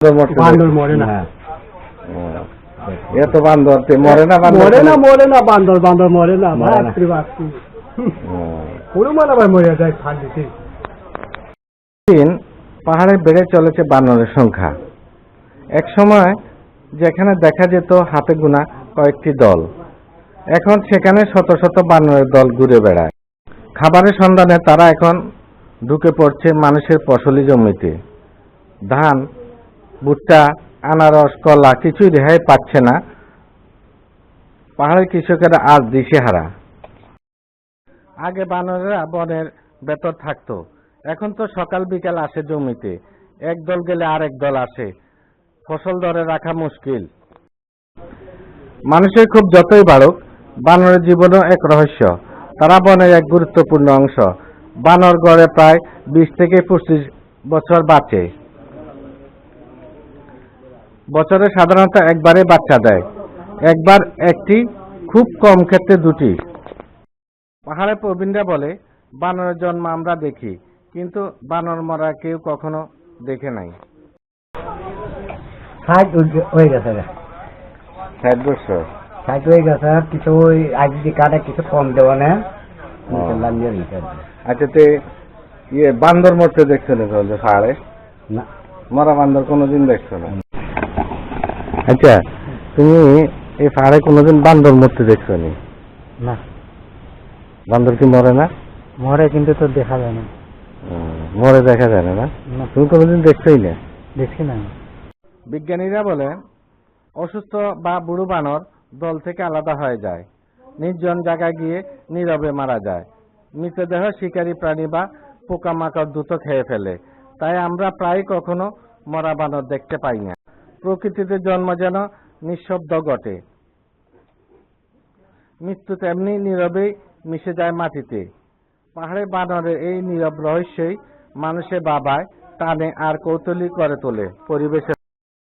বান্দর মরে না। হ্যাঁ। এত বান্দর মরে না মরে না মরে না বান্দর বান্দর মরে না মরে না। বাপরে বাপরে ও। পুরো মানে আবার মরে যায় ঠান্ডিতে দিন পাহাড়ে বেড়ে চলেছে বানরের সংখ্যা। এক সময় যেখানে দেখা যেত হাতে গোনা কয়েকটি দল এখন সেখানে শত শত বানরের দল ঘুরে বেড়ায়। খাবারের সন্ধানে তারা এখন ঢুকে পড়ছে মানুষের ফসলি জমিতে। ধান ভুট্টা, আনারস, কলা কিছুই রেহাই পাচ্ছে না। পাহাড়ের কৃষকেরা আজ দিশেহারা। আগে বানরেরা বনের ভেতর থাকতো, এখন তো সকাল বিকাল আসে জমিতে। এক দল গেলে আরেক দল আসে, ফসল ধরে রাখা মুশকিল। মানুষের খুব যতই বাড়ুক, বানরের জীবনও এক রহস্য। তারা বনের এক গুরুত্বপূর্ণ অংশ। বানর গড়ে প্রায় বিশ থেকে পঁচিশ বছর বাঁচে। বছরে সাধারণত একবারে বাচ্চা দেয়। একবার একটি খুব কম ক্ষেত্রে দুটি। পাহাড়ে প্রবীণরা বলে বানরের জন্ম আমরা দেখি কিন্তু বানর মরা কেউ কখনো দেখে নাই। ষাট হয়ে গেছে। রে। ষাট বছর। ষাট হয়ে গেছে কিছু ওই কিছু কম দেবো না। আচ্ছা তে ইয়ে বান্দর মরতে দেখছ না তাহলে পাহাড়ে? না। মরা বান্দর কোনোদিন দেখছ না? আচ্ছা তুমি এই পাহাড়ে কোনোদিন বান্দর মরতে দেখছ নি? না। বান্দর কি মরে না? মরে কিন্তু তো দেখা যায় না। মরে দেখা যায় না না? তুমি কোনোদিন দেখছোই না? দেখছি না। বিজ্ঞানীরা বলে অসুস্থ বা বুড়ো বানর দল থেকে আলাদা হয়ে যায়। নির্জন জায়গায় গিয়ে নীরবে মারা যায়। মৃতদেহ শিকারী প্রাণী বা পোকামাকড় দ্রুত খেয়ে ফেলে। তাই আমরা প্রায় কখনো মরা বানর দেখতে পাই না। প্রকৃতিতে জন্ম যেন নিঃশব্দ ঘটে। মৃত্যু তেমনি নীরবে মিশে যায় মাটিতে। পাহাড়ে বানরের এই নীরব রহস্যই মানুষের বাবায় টানে আর কৌতূহলী করে তোলে পরিবেশের